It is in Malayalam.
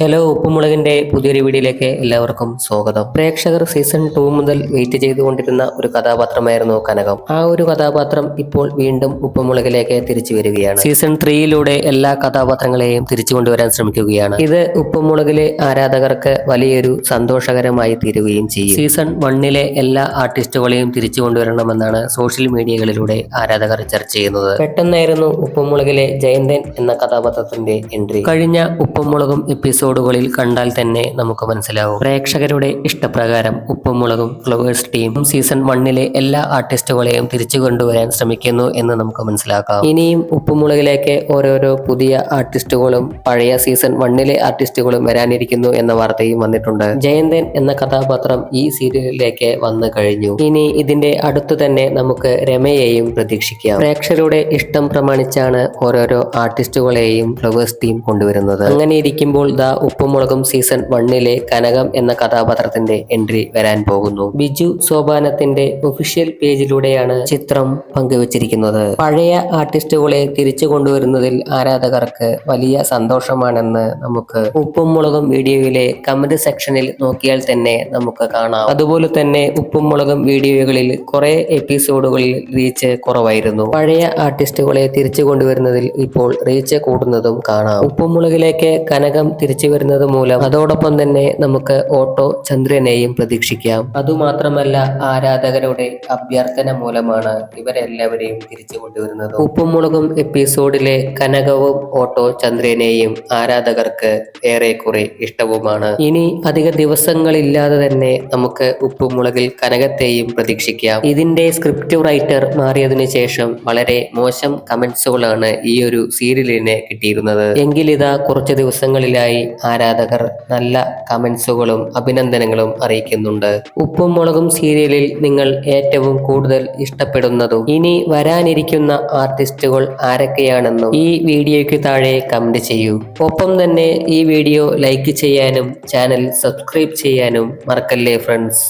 ഹലോ ഉപ്പുമുളകിന്റെ പുതിയൊരു വീഡിയോയിലേക്ക് എല്ലാവർക്കും സ്വാഗതം. പ്രേക്ഷകർ സീസൺ ടു മുതൽ വെയിറ്റ് ചെയ്തുകൊണ്ടിരുന്ന ഒരു കഥാപാത്രമായിരുന്നു കനകം. ആ ഒരു കഥാപാത്രം ഇപ്പോൾ വീണ്ടും ഉപ്പുമുളകിലേക്ക് തിരിച്ചു വരികയാണ്. സീസൺ ത്രീയിലൂടെ എല്ലാ കഥാപാത്രങ്ങളെയും തിരിച്ചു കൊണ്ടുവരാൻ ശ്രമിക്കുകയാണ്. ഇത് ഉപ്പുമുളകിലെ ആരാധകർക്ക് വലിയൊരു സന്തോഷകരമായി തീരുകയും ചെയ്യും. സീസൺ വണ്ണിലെ എല്ലാ ആർട്ടിസ്റ്റുകളെയും തിരിച്ചു കൊണ്ടുവരണമെന്നാണ് സോഷ്യൽ മീഡിയകളിലൂടെ ആരാധകർ ചർച്ച ചെയ്യുന്നത്. പെട്ടെന്നായിരുന്നു ഉപ്പുമുളകിലെ ജയന്തൻ എന്ന കഥാപാത്രത്തിന്റെ എൻട്രി. കഴിഞ്ഞ ഉപ്പുമുളകും എപ്പിസോഡുകളിൽ കണ്ടാൽ തന്നെ നമുക്ക് മനസ്സിലാവും. പ്രേക്ഷകരുടെ ഇഷ്ടപ്രകാരം ഉപ്പുമുളകും ഫ്ലവേഴ്സ് ടീം സീസൺ വണ്ണിലെ എല്ലാ ആർട്ടിസ്റ്റുകളെയും തിരിച്ചു കൊണ്ടുവരാൻ ശ്രമിക്കുന്നു എന്ന് നമുക്ക് മനസ്സിലാക്കാം. ഇനിയും ഉപ്പുമുളകിലേക്ക് ഓരോരോ പുതിയ ആർട്ടിസ്റ്റുകളും പഴയ സീസൺ വണ്ണിലെ ആർട്ടിസ്റ്റുകളും വരാനിരിക്കുന്നു എന്ന വാർത്തയും വന്നിട്ടുണ്ട്. ജയന്തൻ എന്ന കഥാപാത്രം ഈ സീരിയലിലേക്ക് വന്നു കഴിഞ്ഞു. ഇനി ഇതിന്റെ അടുത്തു തന്നെ നമുക്ക് രമയെയും പ്രതീക്ഷിക്കാം. പ്രേക്ഷകരുടെ ഇഷ്ടം പ്രമാണിച്ചാണ് ഓരോരോ ആർട്ടിസ്റ്റുകളെയും ഫ്ലവേഴ്സ് ടീം കൊണ്ടുവരുന്നത്. അങ്ങനെ ഇരിക്കുമ്പോൾ ദാ ഉപ്പുമുളകും സീസൺ വണ്ണിലെ കനകം എന്ന കഥാപാത്രത്തിന്റെ എൻട്രി വരാൻ പോകുന്നു. ബിജു സോപാനത്തിന്റെ ഒഫീഷ്യൽ പേജിലൂടെയാണ് ചിത്രം പങ്കുവച്ചിരിക്കുന്നത്. പഴയ ആർട്ടിസ്റ്റുകളെ തിരിച്ചു കൊണ്ടുവരുന്നതിൽ ആരാധകർക്ക് വലിയ സന്തോഷമാണെന്ന് നമുക്ക് ഉപ്പും മുളകും വീഡിയോയിലെ കമന്റ് സെക്ഷനിൽ നോക്കിയാൽ തന്നെ നമുക്ക് കാണാം. അതുപോലെ തന്നെ ഉപ്പും മുളകും വീഡിയോകളിൽ കുറെ എപ്പിസോഡുകളിൽ റീച്ച് കുറവായിരുന്നു. പഴയ ആർട്ടിസ്റ്റുകളെ തിരിച്ചു കൊണ്ടുവരുന്നതിൽ ഇപ്പോൾ റീച്ച് കൂടുന്നതും കാണാം. ഉപ്പും മുളകിലേക്ക് കനകം തിരിച്ചു വരുന്നത് മൂലം അതോടൊപ്പം തന്നെ നമുക്ക് ഓട്ടോ ചന്ദ്രനെയും പ്രതീക്ഷിക്കാം. അതുമാത്രമല്ല ആരാധകരുടെ അഭ്യർത്ഥന മൂലമാണ് ഇവരെല്ലാവരെയും തിരിച്ചു കൊണ്ടുവരുന്നത്. ഉപ്പും മുളകും എപ്പിസോഡിലെ കനകവും ഓട്ടോ ചന്ദ്രനെയും ആരാധകർക്ക് ഏറെക്കുറെ ഇഷ്ടവുമാണ്. ഇനി അധിക ദിവസങ്ങളില്ലാതെ തന്നെ നമുക്ക് ഉപ്പും മുളകിൽ കനകത്തെയും പ്രതീക്ഷിക്കാം. ഇതിന്റെ സ്ക്രിപ്റ്റ് റൈറ്റർ മാറിയതിനു ശേഷം വളരെ മോശം കമന്റ്സുകളാണ് ഈ ഒരു സീരിയലിന് കിട്ടിയിരുന്നത്. എങ്കിലിതാ കുറച്ച് ദിവസങ്ങളിലായി ആരാധകർ നല്ല കമൻസുകളും അഭിനന്ദനങ്ങളും അറിയിക്കുന്നുണ്ട്. ഉപ്പും മുളകും സീരിയലിൽ നിങ്ങൾ ഏറ്റവും കൂടുതൽ ഇഷ്ടപ്പെടുന്നതും ഇനി വരാനിരിക്കുന്ന ആർട്ടിസ്റ്റുകൾ ആരൊക്കെയാണെന്നും ഈ വീഡിയോയ്ക്ക് താഴെ കമന്റ് ചെയ്യൂ. ഒപ്പം തന്നെ ഈ വീഡിയോ ലൈക്ക് ചെയ്യാനും ചാനൽ സബ്സ്ക്രൈബ് ചെയ്യാനും മറക്കല്ലേ ഫ്രണ്ട്സ്?